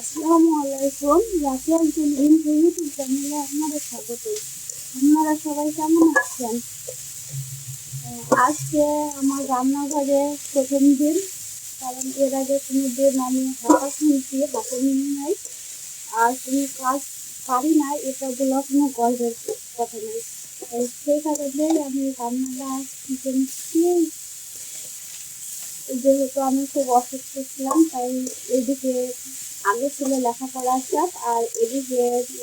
আসসালামু আলাইকুম। রাফিয়াল জুলিন ইউটিউব চ্যানেলে আপনাদের স্বাগত। আপনারা সবাই কেমন আছেন? আজকে আমার রান্নাঘরে প্রথম দিন, কারণ এর আগে কোনো দিন আমি হাঁটা শুনছি হাতে নিয়ে নাই। আর কোনো কাজ পারি না এটা বলে কোনো গর্বের কথা নেই। সেই কারণেই আমি রান্নাটা শিখে যেহেতু আমি খুব অসুস্থ ছিলাম, তাই এদিকে আগে ছিল লেখাপড়ার চাপ আর এদিকে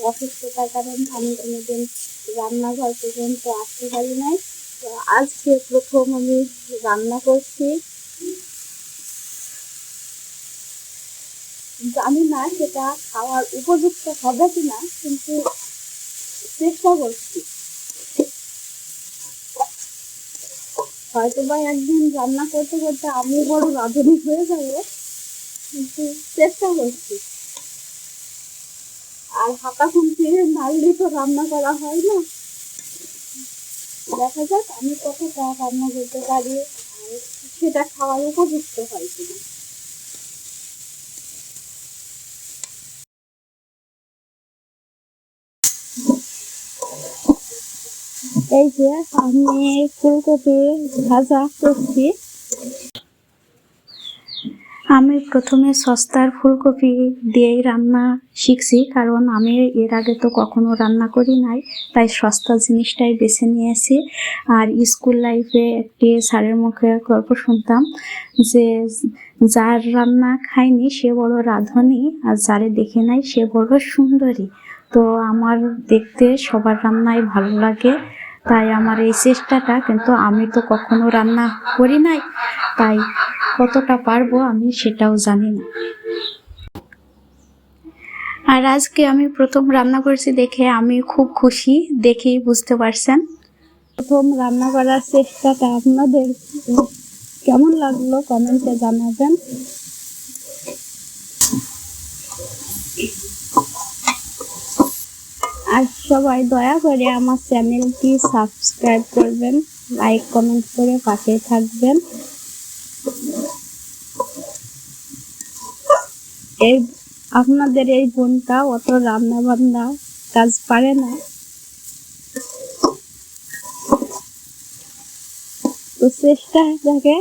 অসুস্থতার কারণে আমি কোনোদিন রান্নাঘর পর্যন্ত আসতে পারি নাই। তো আজকে প্রথম আমি রান্না করছি। জানি না সেটা খাওয়ার উপযুক্ত হবে কিনা, কিন্তু চেষ্টা করছি। হয়তো বা একদিন রান্না করতে করতে আমি বড় রাঁধুনি হয়ে যাব। চেষ্টা করছি আর হাঁকা খুঁটি নাড়লে তো রান্না করা হয় না। দেখা যাক, আমি কতটা রান্না করতে পারি আর সেটা খাওয়ার উপযুক্ত হয় কিনা। এই যে আমি ফুলকপি ভাজা করছি। আমি প্রথমে সস্তার ফুলকপি দিয়েই রান্না শিখছি, কারণ আমি এর আগে তো কখনো রান্না করি নাই, তাই সস্তা জিনিসটাই বেছে নিয়েছি। আর স্কুল লাইফে একটি স্যারের মুখে গল্প শুনতাম যে, যার রান্না খায়নি সে বড় রাঁধুনি, আর যারে দেখে নাই সে বড় সুন্দরী। তো আমার দেখতে সবার রান্নাই ভালো লাগে, তাই আমার এই চেষ্টাটা, কিন্তু আমি তো কখনো রান্না করি নাই, তাই কতটা পারব আমি সেটাও জানি না। আর আজকে আমি প্রথম রান্না করেছি দেখে আমি খুব খুশি, দেখেই বুঝতে পারছেন। প্রথম রান্না করার চেষ্টাটা আপনাদের কেমন লাগল কমেন্টে জানাবেন। আর সবাই দয়া করে আমার চ্যানেলটি সাবস্ক্রাইব করবেন, লাইক, কমেন্ট করে পাশে থাকবেন। এই আপনাদের এই বোনটা অত রান্না বান্না কাজ পারে না। তো চেষ্টাটাকে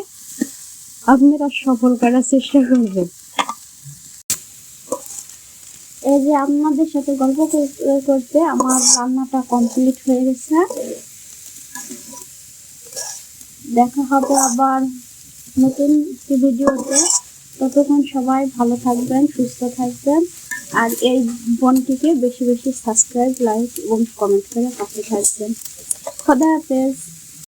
আপনারা সফল করার চেষ্টা করবেন। এই যে আপনাদের সাথে গল্প করতে আমার রান্নাটা কমপ্লিট হয়ে গেছে। দেখা হবে আবার নতুন ভিডিওতে। ততক্ষণ সবাই ভালো থাকবেন, সুস্থ থাকবেন। আর এই বনটিকে বেশি বেশি সাবস্ক্রাইব লাইক এবং কমেন্ট করে পাশে থাকবেন। খোদা হাফেজ।